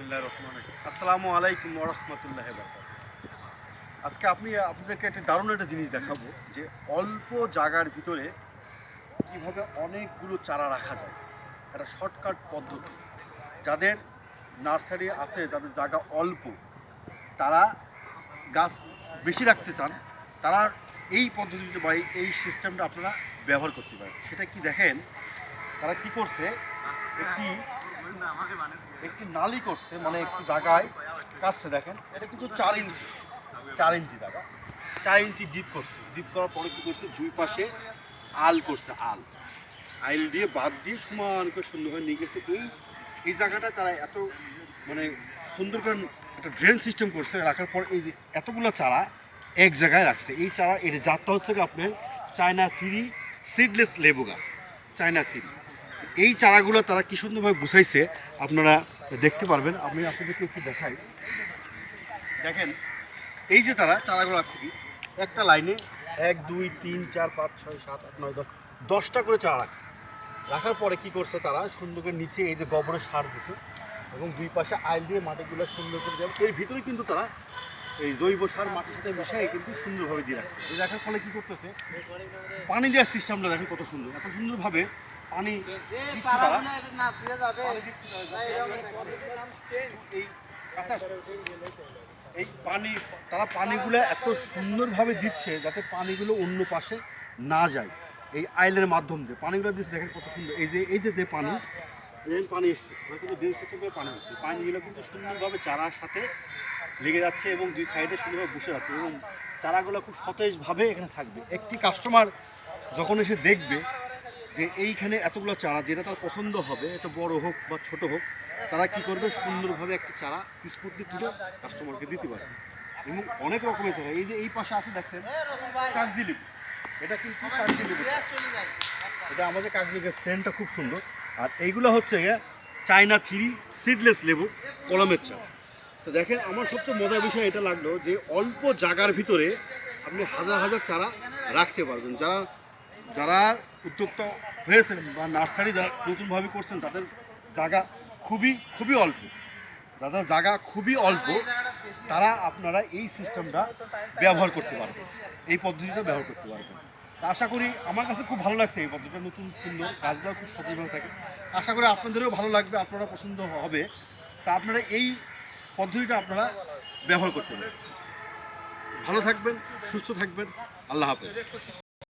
আসসালামু আলাইকুম ওরহমতুল্লাহ আজকে আপনি, আপনাদেরকে একটা দারুণ একটা জিনিস দেখাবো যে অল্প জায়গার ভিতরে কীভাবে অনেকগুলো চারা রাখা যায়। একটা শর্টকাট পদ্ধতি। যাদের নার্সারি আছে, যাদের জায়গা অল্প, তারা গাছ বেশি রাখতে চান, তারা এই পদ্ধতিতে বা এই সিস্টেমটা আপনারা ব্যবহার করতে পারেন। সেটা কি দেখেন? তারা কি করছে? একটি একটি নালি করছে মানে একটি জায়গায় কাটছে, দেখেন। এটা কিন্তু চার ইঞ্চি চার ইঞ্চি জায়গা। চার ইঞ্চি ডিপ করছে। ডিপ করার পরে কি করছে? দুই পাশে আল করছে, আল। আইল দিয়ে বাদ দিয়ে সমান করে সুন্দরভাবে নিয়ে গেছে। এই এই জায়গাটা তারা এত মানে সুন্দর করে একটা ড্রেন সিস্টেম করছে, রাখার পর এই যে এতগুলো চারা এক জায়গায় রাখছে। এই চারা, এর জাতটা হচ্ছে আপনার চায়না থ্রি সিডলেস লেবু গাছ। চায়না থ্রি এই চারাগুলো তারা কি সুন্দরভাবে গুছাইছে, আপনারা দেখতে পারবেন। আমি আপনাদেরকে একটু দেখাই। দেখেন, এই যে তারা চারাগুলো রাখছে কি, একটা লাইনে এক, দুই, তিন, চার, পাঁচ, ছয়, সাত, আট, নয়, দশ, দশটা করে চারা রাখছে। রাখার পরে কি করছে তারা, সুন্দর করে নিচে এই যে গোবরের সার দিছে এবং দুই পাশে আইল দিয়ে মাটিগুলো সুন্দর করে দেবে এর ভিতরে কিন্তু তারা এই জৈব সার মাটির সাথে মিশিয়ে কিন্তু সুন্দরভাবে দিয়ে রাখছে। এই রাখার ফলে কী করতেছে? পানি দেওয়ার সিস্টেমটা দেখেন কত সুন্দর। এত সুন্দরভাবে পানি তারা এই আচ্ছা, পানি তারা পানিগুলো এত সুন্দরভাবে দিচ্ছে যাতে পানিগুলো অন্য পাশে না যায়। এই আইলের মাধ্যম দিয়ে পানিগুলো দিচ্ছে দেখেন কত সুন্দর। এই যে এই যে যে পানি এই পানি এসছে। কিন্তু দেড় পানি এসছে পানিগুলো কিন্তু সুন্দরভাবে চারার সাথে লেগে যাচ্ছে এবং দুই সাইডে সুন্দরভাবে বসে যাচ্ছে এবং চারাগুলো খুব সতেজভাবে এখানে থাকবে। একটি কাস্টমার যখন এসে দেখবে যে এইখানে এতগুলো চারা, যেটা তার পছন্দ হবে, এটা বড় হোক বা ছোট হোক, তারা কি করবে? সুন্দরভাবে একটা চারা বিস্কুটটি তুলে কাস্টমারকে দিতে পারে এবং অনেক রকমের চারা। এই যে এই পাশে আছে দেখছেন কাগজি লেবু। এটা কিন্তু কাগজি লেবু। এটা আমাদের কাগজি লেবুর সেন্টটা খুব সুন্দর। আর এইগুলো হচ্ছে চায়না থ্রি সিডলেস লেবু, কলমের চা তো দেখেন, আমার সবচেয়ে মজার বিষয় এটা লাগল যে অল্প জায়গার ভিতরে আপনি হাজার হাজার চারা রাখতে পারবেন। যারা যারা উদ্যোক্তা হয়েছেন বা নার্সারি যারা নতুনভাবে করছেন, তাদের জায়গা খুবই খুবই অল্প। যাদের জায়গা খুবই অল্প, তারা আপনারা এই সিস্টেমটা ব্যবহার করতে পারবেন। এই পদ্ধতিটা ব্যবহার করতে পারবেন। আশা করি আমার কাছে খুব ভালো লাগছে এই পদ্ধতিটা, নতুন সুন্দর গাছগুলো খুব সতেজভাবে থাকে। আশা করি আপনাদেরও ভালো লাগবে, আপনারা পছন্দ হবে। তা আপনারা এই পদ্ধতিটা আপনারা ব্যবহার করতে পারেন। ভালো থাকবেন, সুস্থ থাকবেন। আল্লাহ হাফেজ।